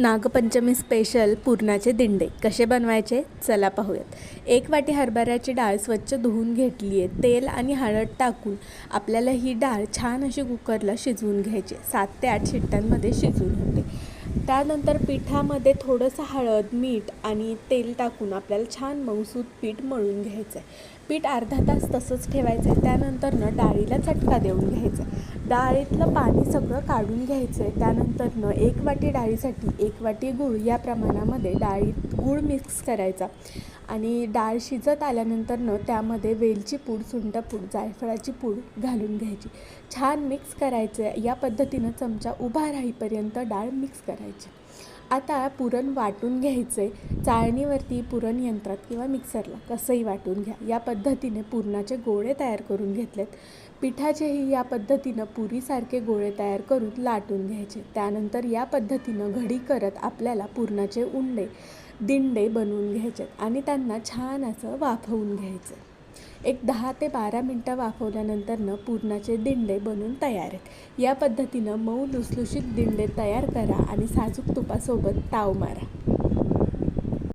Nagpanchami special पुरणाचे Dinde. कसे बनवायचे? चला पाहूयात. एक वाटी हरभऱ्याची डाळ स्वच्छ धुवून घेतली आहे तेल आणि हळद टाकून आपल्याला ही डाळ छान अशी कुकरला शिजवून घ्यायची. सात ते आठ शिट्ट्यांमध्ये शिजून होते. त्यानंतर पिठामध्ये थोडंसं हळद मीठ आणि तेल टाकून आपल्याला छान मऊसूत पीठ मळून घ्यायचं आहे पीठ अर्धा तास तसंच ठेवायचं आहे त्यानंतर ना डाळीला चटका देऊन घ्यायचा. आहे डाळीतलं पाणी सगळं काढून घ्यायचं आहे त्यानंतर एक वाटी डाळीसाठी एक वाटी गूळ या प्रमाणामध्ये डाळीत गूळ मिक्स करायचा. आणि डाळ शिजत आल्यानंतरनं त्यामध्ये वेलची पूड सुंठपूड जायफळाची पूड घालून घ्यायची. छान मिक्स करायचं आहे या पद्धतीनं चमचा उभा राहीपर्यंत डाळ मिक्स करायची. आता पुरण वाटून घ्यायचं आहे चाळणीवरती पुरण यंत्रात किंवा मिक्सरला कसंही वाटून घ्या. या पद्धतीने पुरणाचे गोळे तयार करून घेतलेत. पिठाचेही या पद्धतीनं पुरीसारखे गोळे तयार करून लाटून घ्यायचे. त्यानंतर या पद्धतीनं घडी करत आपल्याला पुरणाचे उंडे दिंडे बनवून घ्यायचे आणि त्यांना छान असं वाफवून घ्यायचं. एक दहा ते बारा मिनटं वाफवल्यानंतरनं पुरणाचे दिंडे बनून तयार आहेत. या पद्धतीनं मऊ लुसलुशीत दिंडे तयार करा आणि साजूक तुपासोबत ताव मारा.